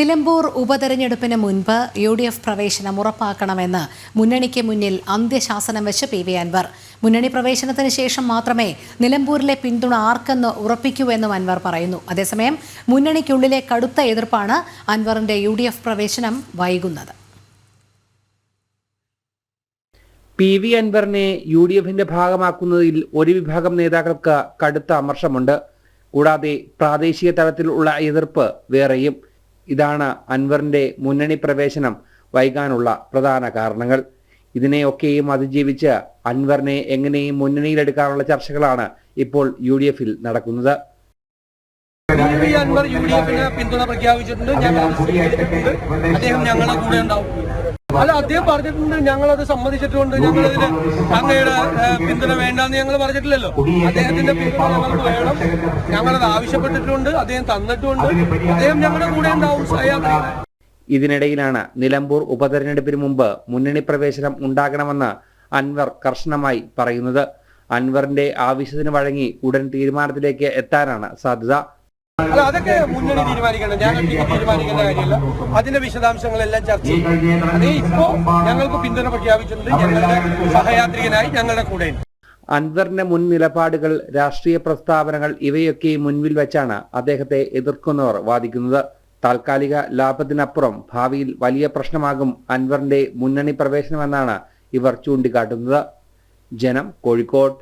നിലമ്പൂർ ഉപതെരഞ്ഞെടുപ്പിന് മുൻപ് U D F പ്രവേശനം ഉറപ്പാക്കണമെന്ന് മുന്നണിക്ക് മുന്നിൽ അന്ത്യശാസനം വെച്ച് പി വി അൻവർ. മുന്നണി പ്രവേശനത്തിന് ശേഷം മാത്രമേ നിലമ്പൂരിലെ പിന്തുണ ആർക്കെന്ന് ഉറപ്പിക്കൂ എന്നും അൻവർ പറയുന്നു. അതേസമയം മുന്നണിക്കുള്ളിലെ കടുത്ത എതിർപ്പാണ് അൻവറിന്റെ യു ഡി എഫ് പ്രവേശനം വൈകുന്നത്. പി വി അൻവറിനെ യു ഡി എഫിന്റെ ഭാഗമാക്കുന്നതിൽ ഒരു വിഭാഗം നേതാക്കൾക്ക് കടുത്ത അമർഷമുണ്ട്. കൂടാതെ പ്രാദേശിക തലത്തിലുള്ള എതിർപ്പ് വേറെയും. ഇതാണ് അൻവറിന്റെ മുന്നണി പ്രവേശനം വൈകാനുള്ള പ്രധാന കാരണങ്ങൾ. ഇതിനെയൊക്കെയും അതിജീവിച്ച് അൻവറിനെ എങ്ങനെയും മുന്നണിയിലെടുക്കാനുള്ള ചർച്ചകളാണ് ഇപ്പോൾ യു ഡി എഫിൽ നടക്കുന്നത് അൻവർ യു ഡി എഫിന് പിന്തുണ പ്രഖ്യാപിച്ചിട്ടുണ്ട് സ്വീകരിച്ചിട്ടുണ്ട് അദ്ദേഹം ഞങ്ങളുടെ കൂടെ ഉണ്ടാവും. അല്ല അദ്ദേഹം പറഞ്ഞിട്ടുണ്ട് ഞങ്ങൾ അത് സമ്മതിച്ചിട്ടുണ്ട്. ഞങ്ങൾ ഇതിന് അങ്ങയുടെ പിന്തുണ വേണ്ടെന്ന് ഞങ്ങൾ പറഞ്ഞിട്ടില്ലല്ലോ. അദ്ദേഹത്തിന്റെ പിന്തുണ ഞങ്ങൾക്ക് വേണം. ഞങ്ങളത് ആവശ്യപ്പെട്ടിട്ടുണ്ട് അദ്ദേഹം തന്നിട്ടുണ്ട്. അദ്ദേഹം ഞങ്ങളുടെ കൂടെ ഉണ്ടാവും ഇതിനിടയിലാണ് നിലമ്പൂർ ഉപതെരഞ്ഞെടുപ്പിന് മുമ്പ് മുന്നണി പ്രവേശനം ഉണ്ടാകണമെന്ന് അൻവർ കർശനമായി പറയുന്നത്. അൻവറിന്റെ ആവശ്യത്തിന് വഴങ്ങി ഉടൻ തീരുമാനത്തിലേക്ക് എത്താനാണ് സാധ്യത. അല്ല അതൊക്കെ മുന്നണി തീരുമാനിക്കണം. ഇനി തീരുമാനിക്കേണ്ട കാര്യമല്ല. അതിന്റെ വിശദാംശങ്ങളെല്ലാം ചർച്ച ചെയ്യും. അതേ ഇപ്പോ ഞങ്ങൾക്ക് പിന്തുണ പ്രഖ്യാപിച്ചിട്ടുണ്ട്. ഞങ്ങളുടെ സഹയാത്രികനായി ഞങ്ങളുടെ കൂടെ അൻവറിന്റെ മുൻ നിലപാടുകൾ രാഷ്ട്രീയ പ്രസ്താവനകൾ ഇവയൊക്കെ മുൻപിൽ വെച്ചാണ് അദ്ദേഹത്തെ എതിർക്കുന്നവർ വാദിക്കുന്നത്. താൽക്കാലിക ലാഭത്തിനപ്പുറം ഭാവിയിൽ വലിയ പ്രശ്നമാകും അൻവറിന്റെ മുന്നണി പ്രവേശനമെന്നാണ് ഇവർ ചൂണ്ടിക്കാട്ടുന്നത്. ജനം കോഴിക്കോട്.